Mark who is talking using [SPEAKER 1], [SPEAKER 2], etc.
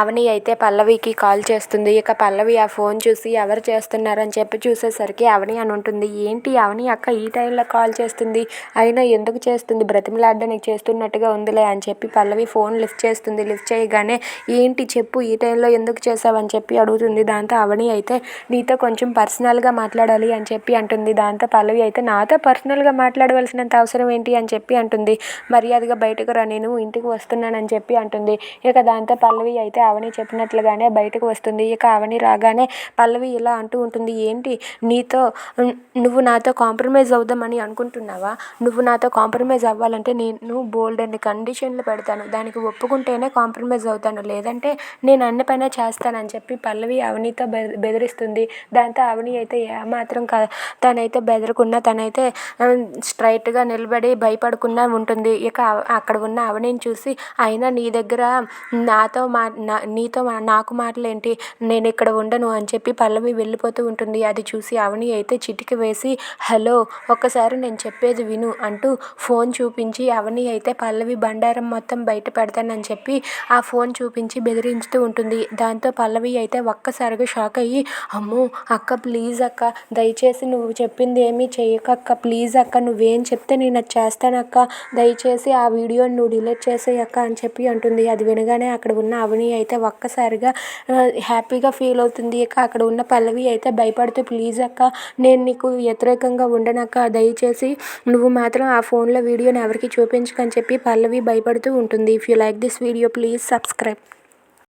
[SPEAKER 1] అవని అయితే పల్లవికి కాల్ చేస్తుంది. ఇక పల్లవి ఆ ఫోన్ చూసి ఎవరు చేస్తున్నారని చెప్పి చూసేసరికి అవని అని ఉంటుంది. ఏంటి అవని అక్క ఈ టైంలో కాల్ చేస్తుంది? అయినా ఎందుకు చేస్తుంది? బ్రతిమలాడ్డానికి చేస్తున్నట్టుగా ఉందిలే అని చెప్పి పల్లవి ఫోన్ లిఫ్ట్ చేస్తుంది. లిఫ్ట్ చేయగానే ఏంటి చెప్పు ఈ టైంలో ఎందుకు చేసావని చెప్పి అడుగుతుంది. దాంతో అవని అయితే నీతో కొంచెం పర్సనల్గా మాట్లాడాలి అని చెప్పి అంటుంది. దాంతో పల్లవి అయితే నాతో పర్సనల్గా మాట్లాడవలసినంత అవసరం ఏంటి అని చెప్పి అంటుంది. మర్యాదగా బయటకు రా నేను ఇంటికి వస్తున్నానని చెప్పి అంటుంది. ఇక దాంతో పల్లవి అయితే అవని చెప్పినట్లుగానే బయటకు వస్తుంది. ఇక అవని రాగానే పల్లవి ఇలా అంటూ ఉంటుంది ఏంటి? నీతో నువ్వు నాతో కాంప్రమైజ్ అవుదామని అనుకుంటున్నావా? నువ్వు నాతో కాంప్రమైజ్ అవ్వాలంటే నేను బోల్డ్ అన్ని కండిషన్లు పెడతాను. దానికి ఒప్పుకుంటేనే కాంప్రమైజ్ అవుతాను. లేదంటే నేను అన్ని పైన చేస్తానని చెప్పి పల్లవి అవనితో బెదిరిస్తుంది. దాంతో అవని అయితే ఏమాత్రం కా తనైతే బెదరకున్నా తనైతే స్ట్రైట్గా నిలబడి భయపడకుండా ఉంటుంది. ఇక అక్కడ ఉన్న అవనిని చూసి అయినా నీ దగ్గర నాతో మా నా నీతో నాకు మాటలేంటి? నేను ఇక్కడ ఉండను అని చెప్పి పల్లవి వెళ్ళిపోతూ ఉంటుంది. అది చూసి అవని అయితే చిటికి వేసి హలో ఒక్కసారి నేను చెప్పేది విను అంటూ ఫోన్ చూపించి అవని అయితే పల్లవి బండారం మొత్తం బయట పెడతానని చెప్పి ఆ ఫోన్ చూపించి బెదిరించుతూ ఉంటుంది. దాంతో పల్లవి అయితే ఒక్కసారిగా షాక్ అయ్యి అమ్మో అక్క ప్లీజ్ అక్క దయచేసి నువ్వు చెప్పింది ఏమీ చేయక అక్క ప్లీజ్ అక్క నువ్వేం చెప్తే నేను అది చేస్తానక్క దయచేసి ఆ వీడియోని నువ్వు డిలీట్ చేసేయక్క అని చెప్పి అంటుంది. అది వినగానే అక్కడ ఉన్న అవని అయితే అయితే ఒక్కసారిగా హ్యాపీగా ఫీల్ అవుతుంది. ఇక అక్కడ ఉన్న పల్లవి అయితే భయపడుతూ ప్లీజ్ అక్క నేను నీకు వ్యతిరేకంగా ఉండనక్క దయచేసి నువ్వు మాత్రం ఆ ఫోన్లో వీడియోని ఎవరికి చూపించకని చెప్పి పల్లవి భయపడుతూ ఉంటుంది. If you like this video please subscribe